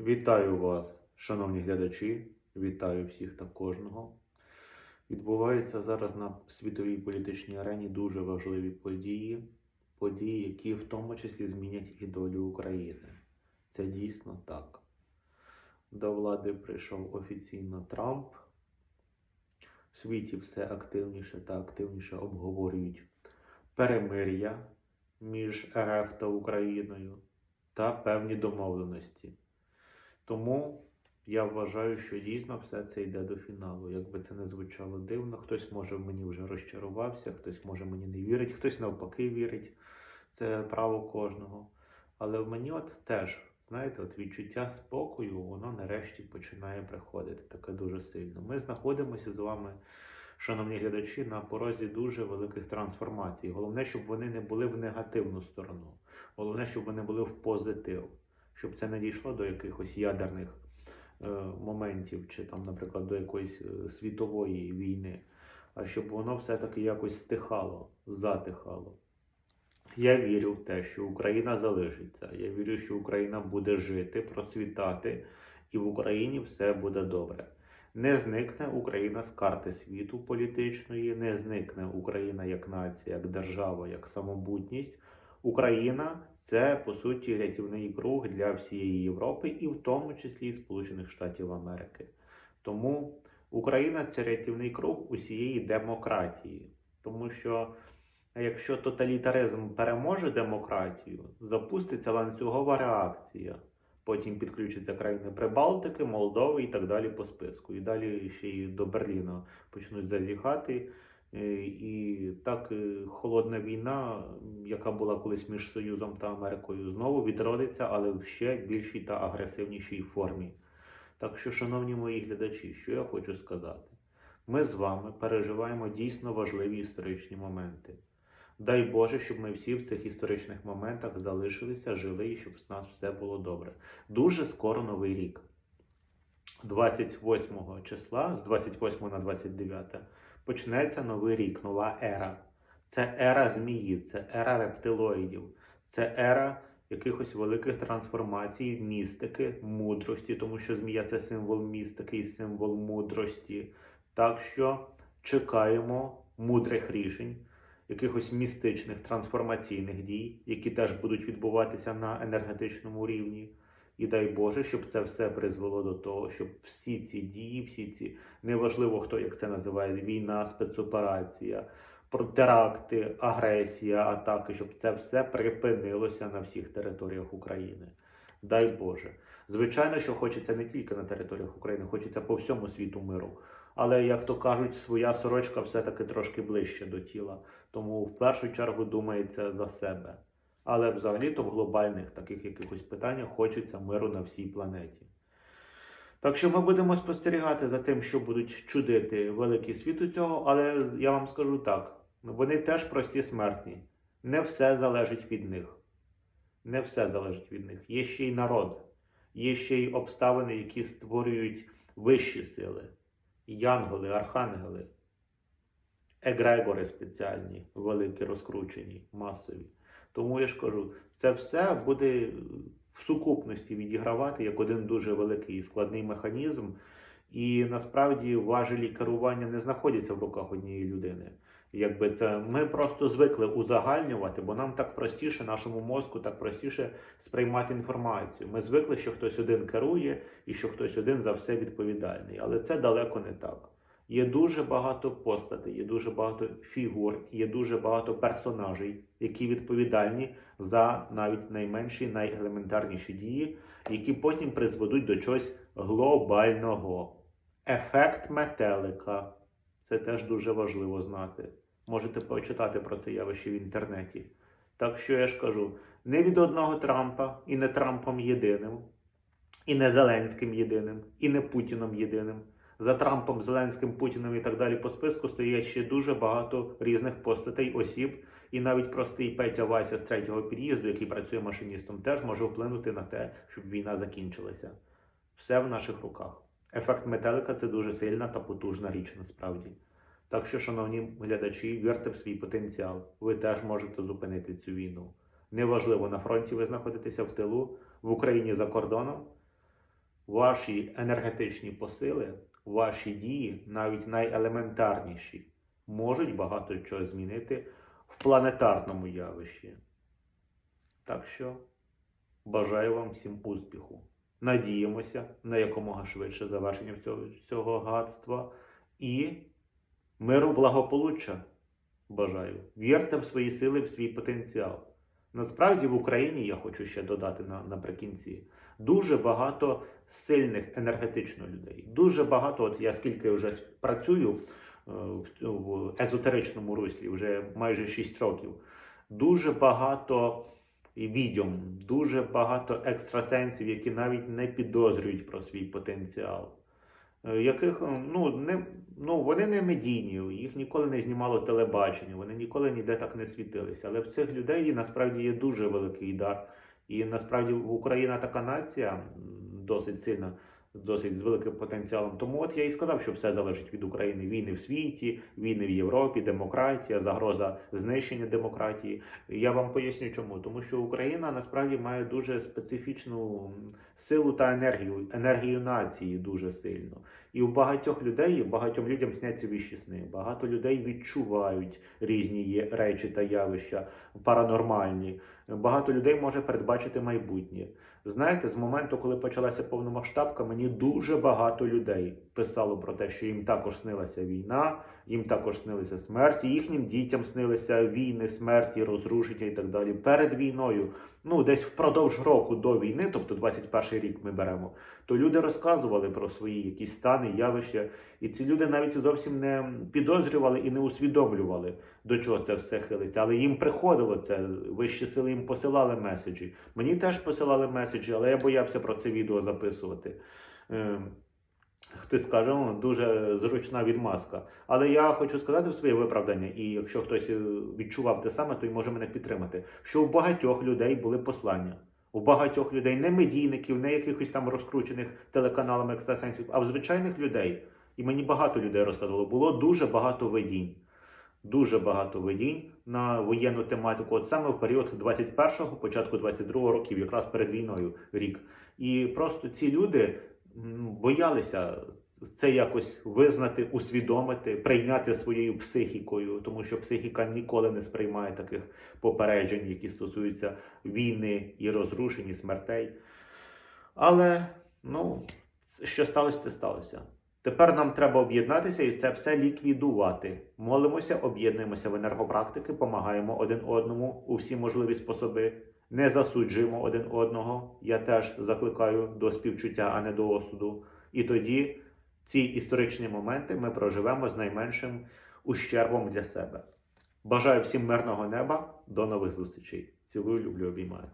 Вітаю вас, шановні глядачі, вітаю всіх та кожного. Відбуваються зараз на світовій політичній арені дуже важливі події, події, які в тому числі змінять і долю України. Це дійсно так. До влади прийшов офіційно Трамп. В світі все активніше та активніше обговорюють перемир'я між РФ та Україною та певні домовленості. Тому я вважаю, що дійсно все це йде до фіналу. Якби це не звучало дивно, хтось може в мені вже розчарувався, хтось може мені не вірить, хтось навпаки вірить. Це право кожного. Але в мені от теж, знаєте, от відчуття спокою, воно нарешті починає приходити таке дуже сильно. Ми знаходимося з вами, шановні глядачі, на порозі дуже великих трансформацій. Головне, щоб вони не були в негативну сторону. Головне, щоб вони були в позитив щоб це не дійшло до якихось ядерних е, моментів, чи там, наприклад, до якоїсь е, світової війни, а щоб воно все-таки якось стихало, затихало. Я вірю в те, що Україна залишиться. Я вірю, що Україна буде жити, процвітати, і в Україні все буде добре. Не зникне Україна з карти світу політичної, не зникне Україна як нація, як держава, як самобутність. Україна це по суті рятівний круг для всієї Європи і в тому числі Сполучених Штатів Америки. Тому Україна це рятівний круг усієї демократії, тому що якщо тоталітаризм переможе демократію, запуститься ланцюгова реакція. Потім підключаться країни Прибалтики, Молдови і так далі по списку. І далі ще й до Берліна почнуть зазіхати. Е, І так е, холодна війна, яка була колись між Союзом та Америкою, знову відродиться, але в ще більшій та агресивнішій формі. Так що, шановні мої глядачі, що я хочу сказати? Ми з вами переживаємо дійсно важливі історичні моменти. Дай Боже, щоб ми всі в цих історичних моментах залишилися, жили і щоб з нас все було добре. Дуже скоро новий рік. 28 числа, з 28 на 29 почнеться новий рік, нова ера. Це ера змії, це ера рептилоїдів, це ера якихось великих трансформацій, містики, мудрості, тому що змія це символ містики і символ мудрості. Так що чекаємо мудрих рішень, якихось містичних трансформаційних дій, які теж будуть відбуватися на енергетичному рівні. І дай Боже, щоб це все призвело до того, щоб всі ці дії, всі ці неважливо хто як це називає, війна, спецоперація, теракти, агресія, атаки, щоб це все припинилося на всіх територіях України. Дай Боже. Звичайно, що хочеться не тільки на територіях України, хочеться по всьому світу миру. Але, як то кажуть, своя сорочка все-таки трошки ближче до тіла. Тому в першу чергу думається за себе. Але взагалі-то в глобальних таких якихось питаннях хочеться миру на всій планеті. Так що ми будемо спостерігати за тим, що будуть чудити великі світу цього, але я вам скажу так: вони теж прості смертні. Не все залежить від них. Не все залежить від них. Є ще й народ, є ще й обставини, які створюють вищі сили, янголи, архангели, егрегори спеціальні, великі, розкручені, масові. Тому я ж кажу, це все буде в сукупності відігравати як один дуже великий і складний механізм. І насправді важелі керування не знаходяться в руках однієї людини. Якби це ми просто звикли узагальнювати, бо нам так простіше, нашому мозку так простіше сприймати інформацію. Ми звикли, що хтось один керує і що хтось один за все відповідальний. Але це далеко не так. Є дуже багато постатей, є дуже багато фігур, є дуже багато персонажей, які відповідальні за навіть найменші, найелементарніші дії, які потім призведуть до чогось глобального. Ефект метелика. Це теж дуже важливо знати. Можете почитати про це явище в інтернеті. Так що я ж кажу: не від одного Трампа і не Трампом єдиним, і не Зеленським єдиним, і не Путіном єдиним. За Трампом, Зеленським, Путіним і так далі по списку стоять ще дуже багато різних постатей, осіб, і навіть простий Петя Вася з третього під'їзду, який працює машиністом, теж може вплинути на те, щоб війна закінчилася. Все в наших руках. Ефект метелика це дуже сильна та потужна річ насправді. Так що, шановні глядачі, вірте в свій потенціал. Ви теж можете зупинити цю війну. Неважливо, на фронті ви знаходитеся в тилу, в Україні за кордоном. ваші енергетичні посили, ваші дії, навіть найелементарніші, можуть багато чого змінити в планетарному явищі. Так що бажаю вам всім успіху. Надіємося на якомога швидше завершення цього, цього гадства і миру благополуччя. Бажаю. Вірте в свої сили, в свій потенціал. Насправді в Україні я хочу ще додати на, наприкінці. Дуже багато сильних енергетично людей. Дуже багато, от я скільки вже працюю е, в, езотеричному руслі, вже майже 6 років. Дуже багато відьом, дуже багато екстрасенсів, які навіть не підозрюють про свій потенціал. Е, Яких е, ну не ну вони не медійні, їх ніколи не знімало телебачення, вони ніколи ніде так не світилися. Але в цих людей насправді є дуже великий дар. І насправді Україна така нація досить сильна, досить з великим потенціалом. Тому от я і сказав, що все залежить від України. Війни в світі, війни в Європі, демократія, загроза знищення демократії. Я вам поясню чому. Тому що Україна насправді має дуже специфічну силу та енергію, енергію нації дуже сильно. І у багатьох людей, багатьом людям сняться віщі сни. Багато людей відчувають різні речі та явища паранормальні. Багато людей може передбачити майбутнє. Знаєте, з моменту, коли почалася повномасштабка, мені дуже багато людей писало про те, що їм також снилася війна, їм також снилися смерті, їхнім дітям снилися війни, смерті, розрушення і так далі. Перед війною, ну десь впродовж року до війни, тобто 21 рік ми беремо, то люди розказували про свої якісь стани, явища, і ці люди навіть зовсім не підозрювали і не усвідомлювали, до чого це все хилиться. Але їм приходило це, вищі сили їм посилали меседжі. Мені теж посилали меседжі, але я боявся про це відео записувати. Хтось скаже, «О, дуже зручна відмазка. Але я хочу сказати в своє виправдання, і якщо хтось е, відчував те саме, то й може мене підтримати, що у багатьох людей були послання. У багатьох людей не медійників, не якихось там розкручених телеканалами екстрасенсів, а в звичайних людей. І мені багато людей розказувало, було дуже багато видінь. Дуже багато видінь на воєнну тематику, от саме в період 21-го, початку 22-го років, якраз перед війною рік. І просто ці люди боялися це якось визнати, усвідомити, прийняти своєю психікою, тому що психіка ніколи не сприймає таких попереджень, які стосуються війни і розрушень, і смертей. Але ну, що сталося, те сталося. Тепер нам треба об'єднатися і це все ліквідувати. Молимося, об'єднуємося в енергопрактики, допомагаємо один одному у всі можливі способи. Не засуджуємо один одного. Я теж закликаю до співчуття, а не до осуду. І тоді ці історичні моменти ми проживемо з найменшим ущербом для себе. Бажаю всім мирного неба. До нових зустрічей. Цілую, люблю, обіймаю.